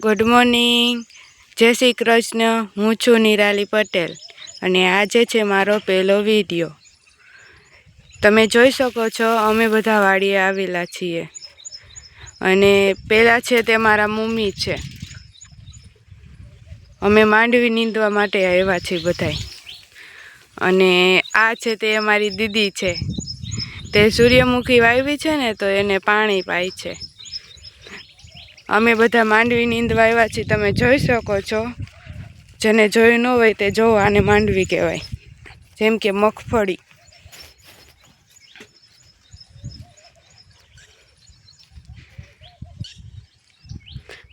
Good morning. જય શ્રી કૃષ્ણ. હું છું નિરાલી પટેલ અને આજે છે મારો પહેલો વીડિયો. તમે જોઈ શકો છો, અમે બધા વાડીએ આવેલા છીએ. અને પહેલાં છે તે મારા મમ્મી છે. અમે માંડવી નીંદવા માટે આવ્યા છીએ બધાય. અને આ છે તે અમારી દીદી છે. તે સૂર્યમુખી વાવી છે ને, તો એને પાણી પાય છે. અમે બધા માંડવી નીંદવા આવ્યા છીએ. તમે જોઈ શકો છો. જેને જોયું ન હોય તે જોવો, આને માંડવી કહેવાય. જેમ કે મગફળી.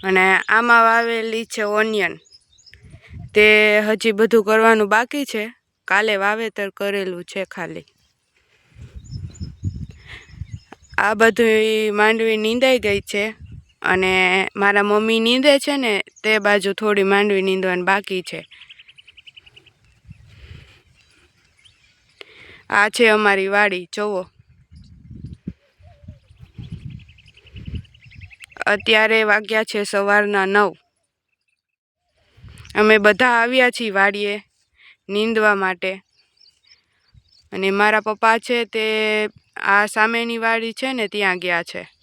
અને આમાં વાવેલી છે ઓનિયન. તે હજી બધું કરવાનું બાકી છે. કાલે વાવેતર કરેલું છે ખાલી. આ બધું માંડવી નીંદાઈ ગઈ છે. અને મારા મમ્મી નીંદે છે ને, તે બાજુ થોડી માંડવી નીંદવાની બાકી છે. આ છે અમારી વાડી, જોવો. અત્યારે વાગ્યા છે સવારના નવ. અમે બધા આવ્યા છીએ વાડીએ નીંદવા માટે. અને મારા પપ્પા છે તે આ સામેની વાડી છે ને, ત્યાં ગયા છે.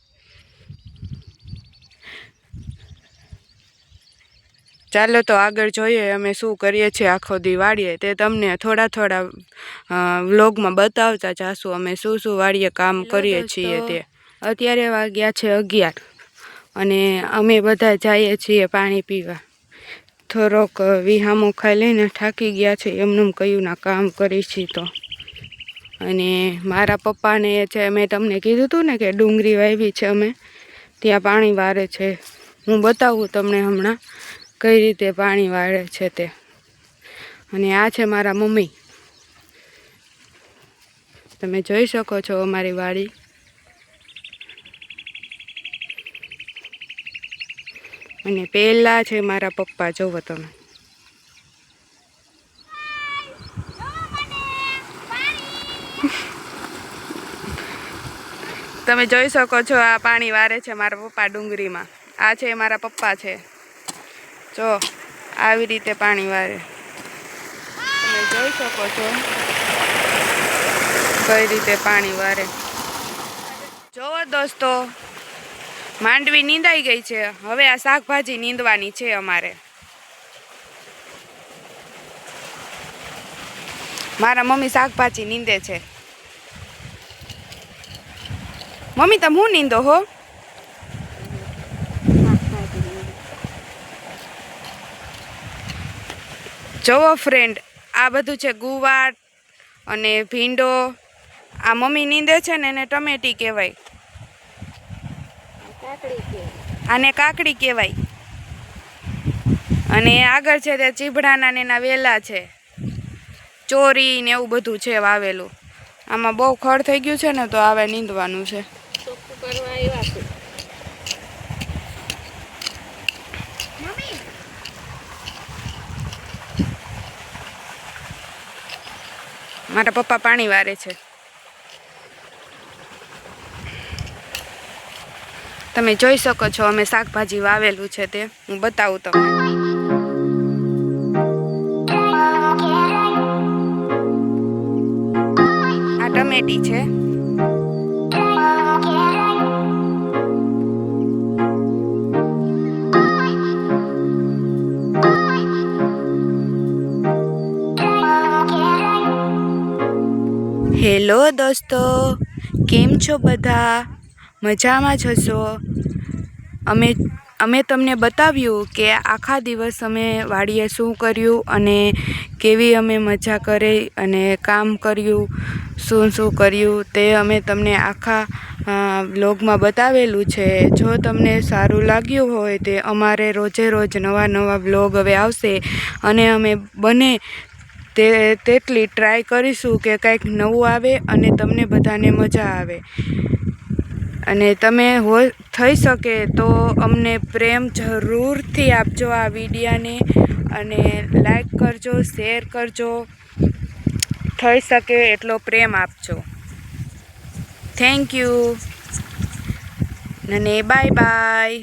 ચાલો તો આગળ જોઈએ અમે શું કરીએ છીએ આખો દી વાળીએ તે તમને થોડા થોડા વ્લોગમાં બતાવતા જાશું અમે શું શું વાળીએ કામ કરીએ છીએ તે. અત્યારે વાગ્યા છે અગિયાર અને અમે બધા જઈએ છીએ પાણી પીવા. થોડોક વિહામો ખાઈ લઈને થાકી ગયા છે એમનું કયું ના કામ કરી છીએ તો. અને મારા પપ્પાને છે મેં તમને કીધું હતું ને કે ડુંગળી વાવી છે અમે. ત્યાં પાણી વારે છે. હું બતાવું તમને હમણાં. કઈ રીતે પાણી વાળે છે તે? અને આ છે મારા મમ્મી. તમે જોઈ શકો છો અમારી વાડી. અને પહેલાં છે મારા પપ્પા, જોવો તમે. તમે જોઈ શકો છો આ પાણી વારે છે મારા પપ્પા ડુંગળીમાં. આ છે મારા પપ્પા છે. જો, આવી રીતે પાણી વારે. તમે જોઈ શકો છો કઈ રીતે પાણી વારે. જોવો દોસ્તો, માંડવી નીંદાઈ ગઈ છે. હવે આ શાકભાજી નીંદવાની છે અમારે. મારા મમ્મી શાકભાજી નીંદે છે. મમ્મી, તમે હું નીંદો હો? જોવો ફ્રેન્ડ આ બધું છે ગુવાર અને ભીંડો. આ મમ્મી નીંદે છે ને એને ટમેટી કહેવાય. આને કાકડી કહેવાય. અને આગળ છે તે ચીભડાના ને એના વેલા છે. ચોરી ને એવું બધું છે વાવેલું. આમાં બહુ ખડ થઈ ગયું છે ને તો આવે નીંદવાનું છે કરવા આવ્યા છે મારા પપ્પા પાણી વારે છે. તમે જોઈ શકો છો, અમે શાકભાજી વાવેલું છે તે. હું બતાવું તમને. આ ટમેટી છે. હેલો દોસ્તો, કેમ છો બધા? મજામાં જ હશો? અમે અમે તમને બતાવ્યું કે આખા દિવસ અમે વાડીએ શું કર્યું અને કેવી અમે મજા કરી અને કામ કર્યું, શું શું કર્યું તે અમે તમને આખા બ્લોગમાં બતાવેલું છે. જો તમને સારું લાગ્યું હોય તે અમારે રોજે રોજ નવા નવા બ્લોગ હવે આવશે અને અમે બને તે તેટલી ટ્રાય કરીશું કે કંઈક નવું આવે અને તમને બધાને મજા આવે. અને તમે હો, થઈ શકે તો અમને પ્રેમ જરૂરથી આપજો આ વિડીયાને અને લાઈક કરજો શેર કરજો. થઈ શકે એટલો પ્રેમ આપજો. થેન્ક યુ અને બાય બાય